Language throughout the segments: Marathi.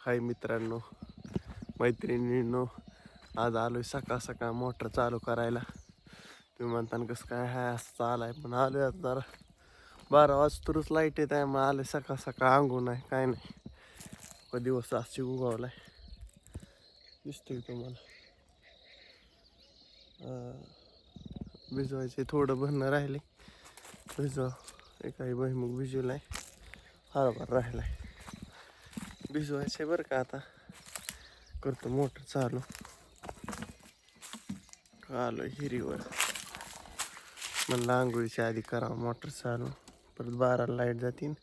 हाय मित्रांनो मैत्रिणींनो आज आलोय सकाळ सकाळ मोटर चालू करायला. तुम्ही म्हणताना कसं काय हाय असं चालाय पण आलोय आता जरा. बारा वाजतोच लाइट येत आहे मग आले सकाळ सकाळ अंगून आहे काय नाही. व दिवस अशी उगवलाय. दिसतोय तुम्हाला. भिजवायचे थोडं भरणं राहिले भिजवा. काही भुईमुग भिजवलाय. हरभर राहिलाय. भिजवायचे बरं का आता. करतो मोटर चालू. आलो हिरीवर. म्हणलं आंघोळीच्या आधी करावं मोटर चालू. परत बारा लाइट जातील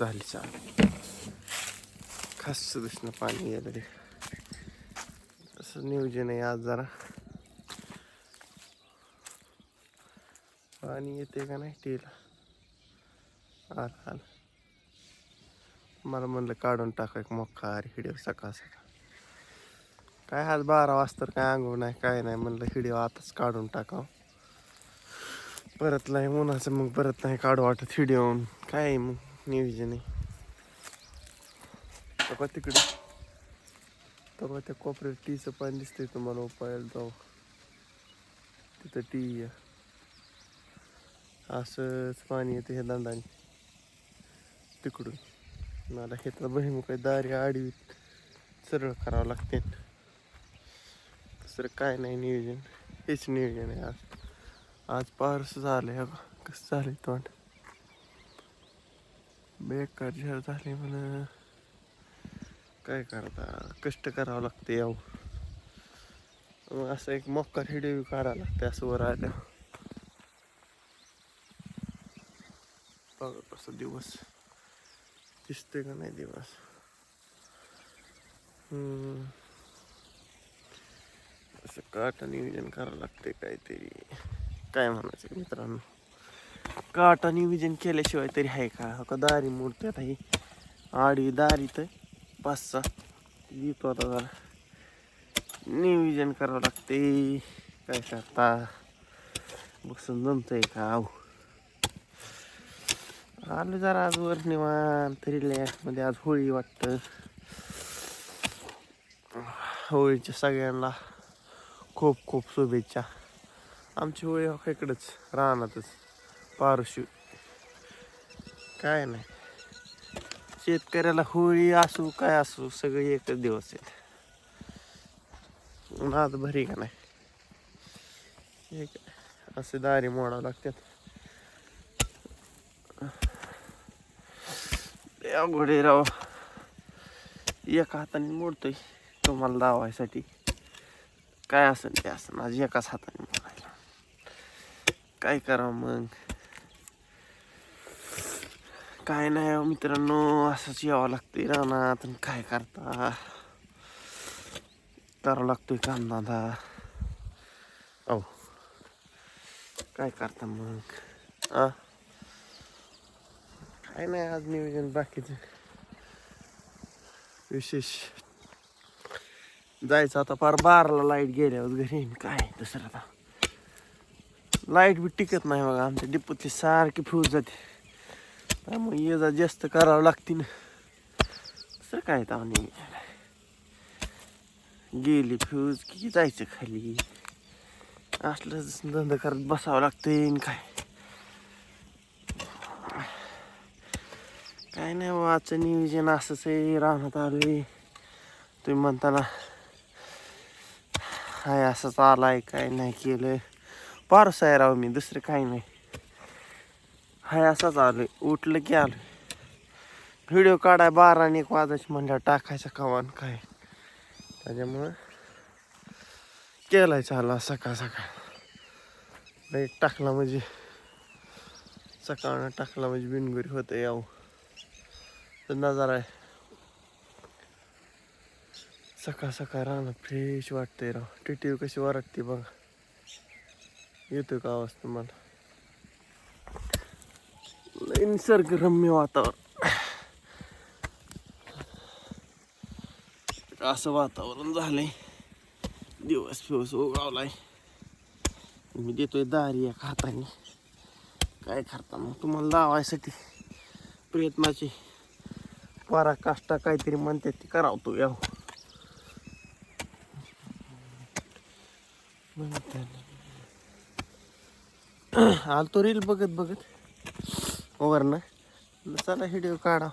झाली चालू. खास दिसणं पाणी येतं रे असं नियोजन आहे आज जरा. पाणी येते का नाही टीला आलं आलं. मला म्हणलं काढून टाकाय मक्का अरे हिडिओ सकाळ सकाळ. काय आज बारा वाजता तर काय अंघोळ नाही काय नाही म्हणलं हिडिओ आताच काढून टाकाव परत नाही उन्हाचं मग परत नाही काढू वाटत हिडिओ काय आहे मग नियोजन आहे? बघा तिकडे. तेव्हा त्या कोपऱ्यात टीचं पाणी दिसतंय तुम्हाला उपायला जाऊ. तिथं टी असंच पाणी येते हे दंडाने. तिकडून. मला हे तर दारी आडवीत सरळ करावं लागते. दुसरं काय नाही नियोजन. हेच नियोजन आहे आज. आज पारस झालं आहे बघा. कसं झालं तोंड. बेकार झर झाले म्हण काय करता? कष्ट करावं लागते याव. मग असं एक मोक्का हिडिओ काढावं लागते असं वर आल्या बघा कसं दिवस. दिसतोय का नाही दिवस असं काटा नियोजन करावं लागते काहीतरी काय म्हणायचं मित्रांनो काटा नियोजन केल्याशिवाय तरी आहे का हो का दारी मोडते आता आडी दारी तर पाच सहा येतो आता जरा नियोजन करावं लागते काय करता बसून जमतंय का आहो आलो जरा आज वर निवांत. तरी मध्ये आज होळी वाटतं. होळीच्या सगळ्यांना खूप खूप शुभेच्छा. आमची होळी इकडंच रानातच. पारशी. काय नाही. शेतकऱ्याला होळी असू काय असू सगळे एकच दिवस आहेत. उन्हात भरी का नाही? एक असे दारी मोडावं लागतात. घोडे राव. एका हाताने मोडतोय तुम्हाला दावायसाठी. काय असेल ते असं माझी एकाच हाताने मोडायला. काय करावं मग? काय नाही हो मित्रांनो असंच यावं लागतंय रानात काय करता? करावं लागतोय कामधंदा औ काय करता मग? आ? काय नाही आज नियोजन बाकीचं विशेष जायचं आता फार बारला लाइट गेल्यावर घरी. काय दुसरं आता? लाइट बी टिकत नाही बघा आमच्या डिपोतली सारखी फ्यूज जाते. त्यामुळे ये जा जास्त करावं लागते ना. दुसरं काय तर नियोजन गेली फ्यूज की जायचं खाली? असलं धंदा करत बसावं लागतंय आणि काय? काय नाही वाचं नियोजन असंच आहे राहण्यात आलोय. तुम्ही म्हणताना हाय असंच आलाय काय नाही केलं पारस आहे राव मी दुसरं काही नाही. हाय असाच आलोय उठलं की आलोय. व्हिडिओ काढाय बारा आणि एक वाजायची म्हणल्यावर टाकायचं कवान काय. त्याच्यामुळं केलाय चालला सकाळ सकाळ. लाइट टाकला म्हणजे सकाळनं टाकला म्हणजे बिनगुरी होतं यावं तर नजारा आहे. सकाळ सकाळ राहणं फ्रेश वाटतंय राव. टिटी कशी वरटते बघा. येतोय का आवाज तुम्हाला? निसर्गरम्य वातावरण. असं वातावरण झालंय. दिवस फिवस उगावलाय. मी देतोय दारी या हाताने. काय करता मग तुम्हाला लावायसाठी प्रयत्नाची. पारा काष्टा काहीतरी म्हणतात ते करावतो या आलतो रील बघत बघत. ओव्हर ना. चला व्हिडिओ काढा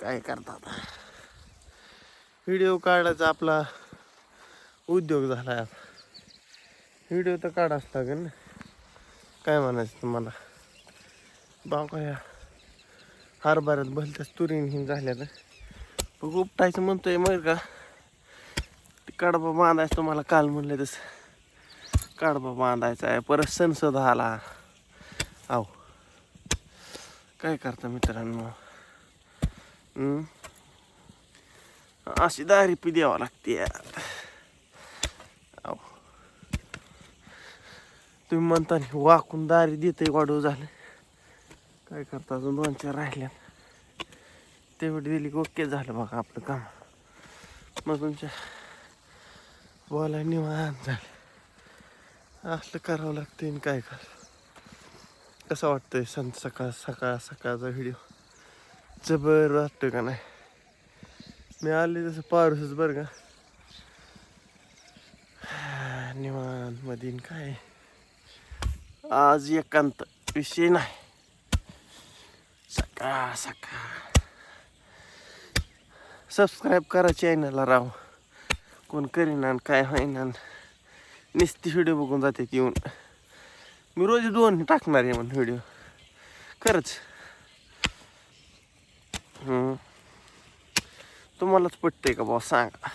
काय करतात आता? व्हिडिओ काढायचा आपला उद्योग झाला आता. व्हिडिओ तर काढाच लागेल ना. काय म्हणायचं तुम्हाला? बाबा या हरभऱ्यात भलत्याच तुरीन हिन झाल्या तर मग उपटायचं म्हणतोय मग का? ते कडबा बांधायचं तुम्हाला काल म्हणलं तसं. कडबा बांधायचा आहे परत सण सुद्धा आला. आहो काय करता मित्रांनो? अशी दारी पी द्यावं लागते यार. तुम्ही म्हणता वाकून दारी देते वाढव झालं. काय करता? अजून दोन चार राहिल्या तेवढी दिली की ओके झालं बघा आपलं काम. मग तुमच्या बोला निवांत झालं. असलं करावं लागतं आणि काय कर. कसं वाटतंय सं सकाळ सकाळ सकाळचा व्हिडिओ जबर वाटतं का नाही? मी आले तसं पारूसच बरं का? निवांत मधीन काय? आज एकांत विषय नाही. सकाळ सका. सबस्क्राईब करा चॅनलला राव. कोण करीना काय होईना नुसती व्हिडिओ बघून जाते येऊन. मी रोज दोन टाकणार आहे म्हणून व्हिडिओ खरंच. तुम्हालाच पटतंय का भाऊ? सांगा.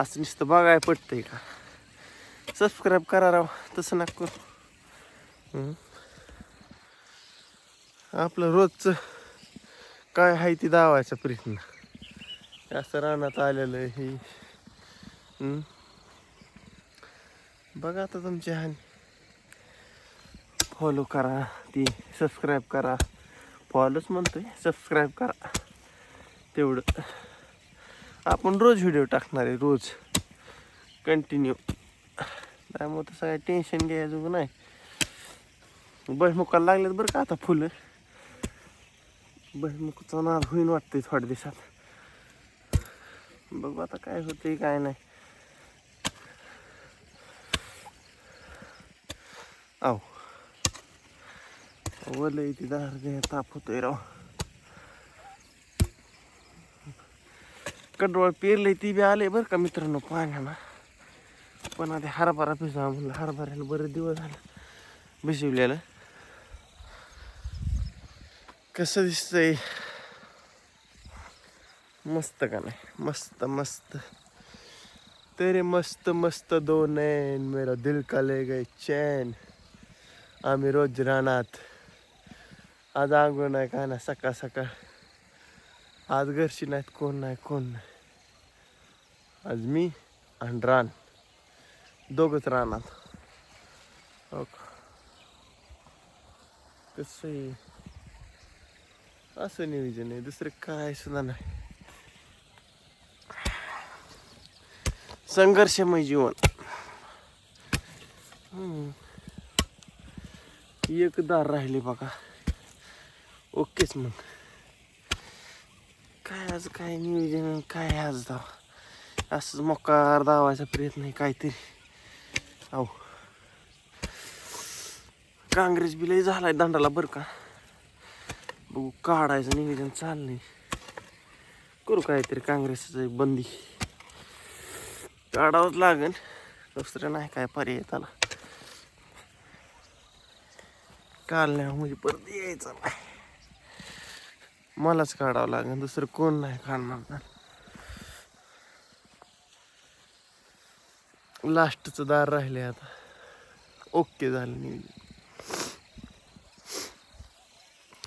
असं नुसतं बघाय पटतंय का? सबस्क्राईब करा राव. तसं नका. करू हम्म. आपलं रोजचं काय आहे ती दावायचा प्रयत्न असं रानात आलेलं हे. बघा आता तुमची हानी. फॉलो करा ती सबस्क्राईब करा. फॉलोच म्हणतोय सबस्क्राईब करा. तेवढं. आपण रोज व्हिडिओ टाकणार आहे रोज. कंटिन्यू त्यामुळे तसं काही टेन्शन घ्यायचं नाही. बहिमुखाला लागलेत बरं का आता फुलं? बहिमुखचा नाद होईन वाटतंय थोड्या दिवसात. बघू आता काय होतंय काय नाही. आव. वलय ती दार दे ताप होतोय राव. कडवळ पेरलंय ती बी आले बरं का मित्रांनो पाण्यानं. पण आता हरभरा भिजवा म्हणलं हरभऱ्याला बरेच दिवस झालं भिजवलेलं. कसं दिसतंय? मस्त का नाही? मस्त मस्त. तेरे मस्त मस्त दो नैन मेरा दिल का ले गए चैन. आम्ही रोज रानात. आज आंघोळ नाही काय ना सकाळ सकाळ. आज घरची नाहीत कोण नाही कोण नाही. आज मी आणि रान. दोघच रानात. हो ओके कसं आहे? असं नियोजन आहे. दुसरं काय सुद्धा नाही. संघर्षमय जीवन. एक दार राहिले बघा. ओकेच मग. काय आज काय नियोजन काय आज धाव असंच मोकार दावायचा प्रयत्न आहे काहीतरी. अहो काँग्रेस बिलही झालाय दंडाला बरं का? बघू काढायचं नियोजन चाललंय. करू काहीतरी काँग्रेसचं एक बंदी. काढावंच लागेल. दुसरं नाही काय पर्याय त्याला. काढल्यावर म्हणजे परत यायचं नाही. मलाच काढावं लागेल दुसरं कोण नाही काढणार त्याला. लास्टचं दार राहिले आता. ओके झालं नियोजन.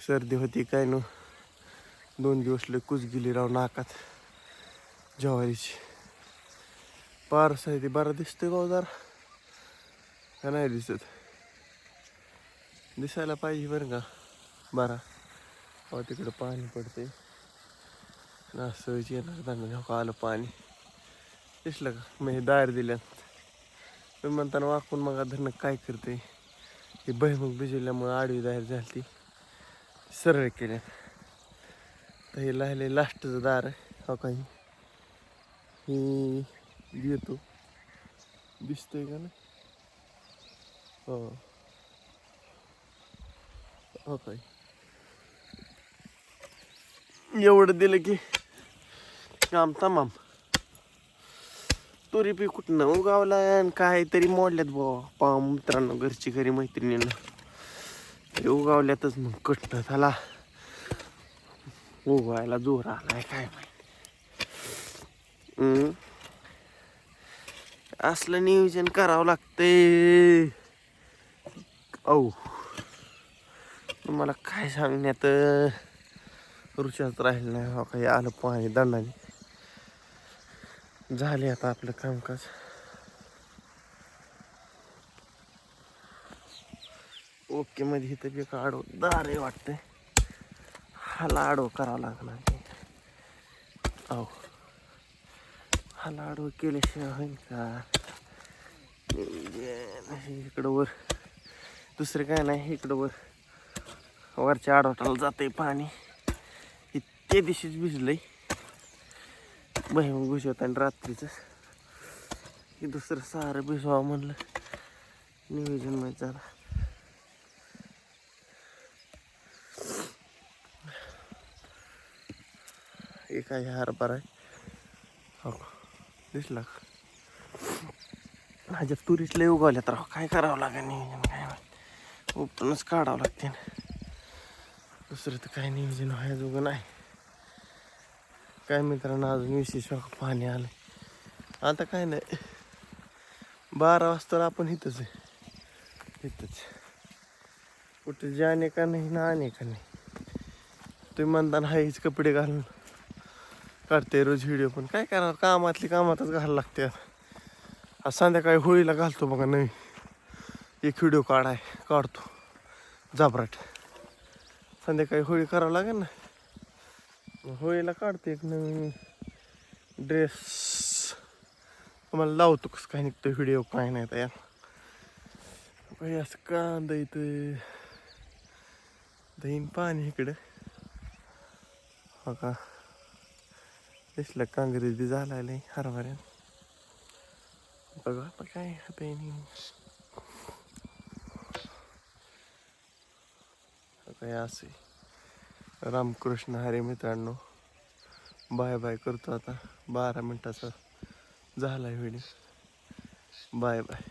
सर्दी होती काय न? दोन दिवस लय कुस गेली राव नाकात. ज्वारीची. पारस आहे ते बरं दिसतोय भाऊ जरा. का नाही दिसत? दिसायला पाहिजे बरं का? बरा. अहो तिकडं पाणी पडते असं येणार त्यांना का आलं पाणी. दिसलं का? मग हे दार दिल्यात. तुम्ही म्हणताना वाकून मग धरणं काय करते ही बहिमुख भिजवल्यामुळे आडवी दायर झाली ती सरळ केले. तर हे राहिले लास्टचं दार आहे हो काही. हे येतो दिसतंय का ना हो. हो काही. एवढं दिलं की काम तमाम. तुरी पी कुठनं उगावला आणि काहीतरी मोडल्यात बुवा. पा मित्रांनो घरची घरी मैत्रिणीनं. ते उगावल्यातच मग कष्ट झाला. उगवायला जोर आलाय काय माहिती. असलं नियोजन करावं लागतंय. औ. तुम्हाला काय सांगण्यात ऋषात राहिलं नाही. हो, काही आलं पाणी दंडाने. झाले आता आपलं कामकाज. ओके मध्ये इथं बी आडो दारे वाटतंय. हाला आडो करावं लागणार अहो. हाला आडो केल्याशिवाय होईल का? इकडं वर. दुसरं काय नाही इकडं वर. वरच्या आडवटाला आहे पाणी. इतके ते दिवशीच भिजलंय. बहिम घुसवत आणि रात्रीच. हे दुसरं सारं भिजवा म्हणलं. नियोजन माहीत झालं. काय हरभरा आहे. हो दिसला माझ्या तुरीच लय उगवल्यात राव. काय करावं लागेल नियोजन काय माहीत. उपटूनच काढावं लागते दुसरं तर काय नियोजन व्हायचं उगं नाही. काय मित्रांनो अजून विशेष पाणी आलं आता काय नाही. बारा वाजता आपण इथंच आहे. इथंच. कुठे जाणे का नाही ना आणे का नाही. तुम्ही म्हणताना हाईच कपडे घालून. काढते रोज व्हिडिओ पण. काय करणार? कामातली कामातच घालायला लागते आता. आज संध्याकाळी होळीला घालतो बघा नवीन. एक व्हिडिओ काढाय काढतो. जाबराट. संध्याकाळी होळी करावं लागेल ना? मग होळीला काढते एक नवीन ड्रेस. तुम्हाला लावतो कसं काय निघतो व्हिडिओ काय नाही तयार. बाई असं कांदा इथं दहीन पाणी इकडं. हो का? दिसलं कांग्रेस बी झालाय हरभऱ्यान बघा आता काय आता काय असे रामकृष्ण हरे मित्रांनो बाय बाय करतो आता बारा मिनटाचा झालाय व्हिडिओ बाय बाय